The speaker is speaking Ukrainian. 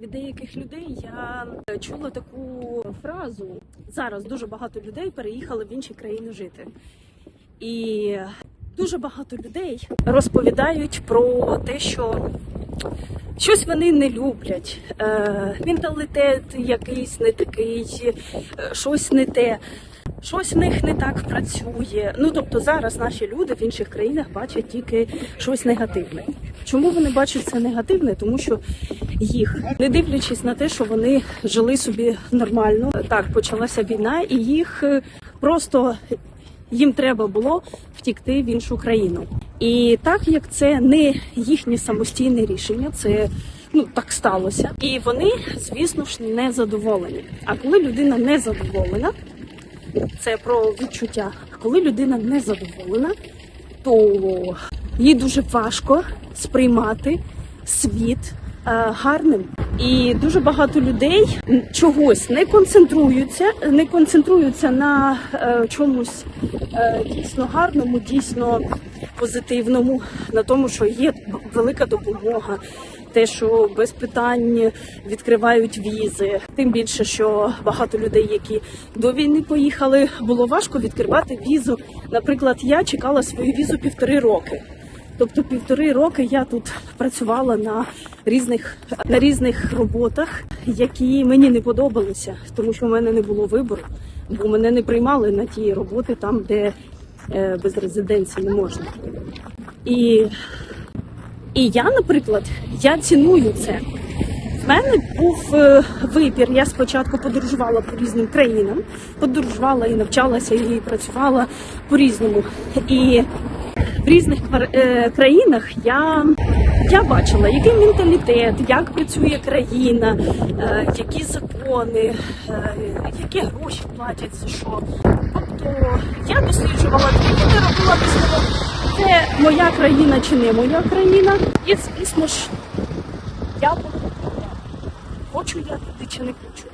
Від деяких людей я е, чула таку фразу. Зараз дуже багато людей переїхали в інші країни жити. І дуже багато людей розповідають про те, що щось вони не люблять, е, менталітет якийсь не такий, е, щось не те. Щось в них не так працює. Ну тобто зараз наші люди в інших країнах бачать тільки щось негативне. Чому вони бачать це негативне? Тому що їх, не дивлячись на те, що вони жили собі нормально, так почалася війна, і їх е, просто їм треба було втікти в іншу країну. І так як це не їхнє самостійне рішення, це ну так сталося. І вони, звісно ж, не задоволені. А коли людина не задоволена, це про відчуття. Коли людина не задоволена, то їй дуже важко сприймати світ е, гарним. І дуже багато людей чогось не концентруються, не концентруються на е, чомусь е, дійсно гарному, дійсно позитивному, на тому, що є велика допомога. Те, що без питань відкривають візи, тим більше, що багато людей, які до війни поїхали, було важко відкривати візу. Наприклад, я чекала свою візу півтори роки. Тобто півтори роки я тут працювала на різних на різних роботах, які мені не подобалися, тому що в мене не було вибору, бо мене не приймали на ті роботи там, де е, без резиденції не можна. І, і я, наприклад, я ціную це. В мене був е, вибір. Я спочатку подорожувала по різним країнам, подорожувала і навчалася, і працювала по різному. І різних е, країнах я, я бачила, який менталітет, як працює країна, е, які закони, е, які гроші платять за що. Тобто я досліджувала такі не робила висновок, це моя країна чи не моя країна. І звісно ж, я хочу я туди чи не хочу.